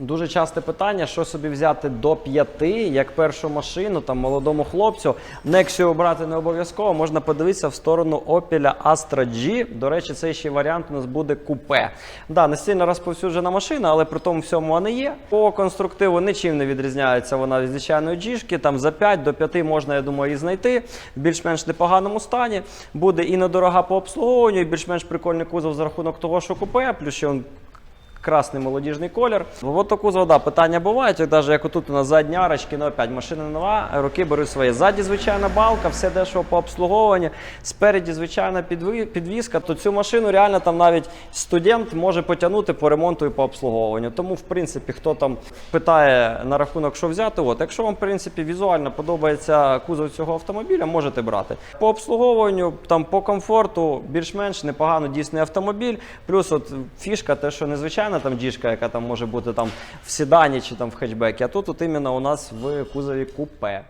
Дуже часте питання, що собі взяти до п'яти, як першу машину, там молодому хлопцю. Nexio брати не обов'язково, можна подивитися в сторону Opel Astra G. До речі, цей ще варіант у нас буде купе. Да, не сильно розповсюджена машина, але при тому всьому вона є. По конструктиву нічим не відрізняється вона від звичайної G-шки. Там за 5 до 5 можна, я думаю, її знайти в більш-менш непоганому стані. Буде і недорога по обслуговуванню, і більш-менш прикольний кузов за рахунок того, що купе, плюс ще он красний молодіжний колір. Вот таку да, питання бувають. Навіть як отут у нас задні арочки, ну опять машина нова, роки беруть своє. Ззаді звичайна балка, все дешево по обслуговуванню. Спереді звичайна підвізка. То цю машину реально там навіть студент може потягнути по ремонту і по обслуговуванню. Тому, в принципі, хто там питає на рахунок, що взяти, от якщо вам в принципі візуально подобається кузов цього автомобіля, можете брати. По обслуговуванню, там по комфорту, більш-менш непогано дійсний автомобіль. Плюс от фішка, те, що незвичайна там діжка, яка там може бути там в седані чи там в хетчбекі, а тут от іменно у нас в кузові купе.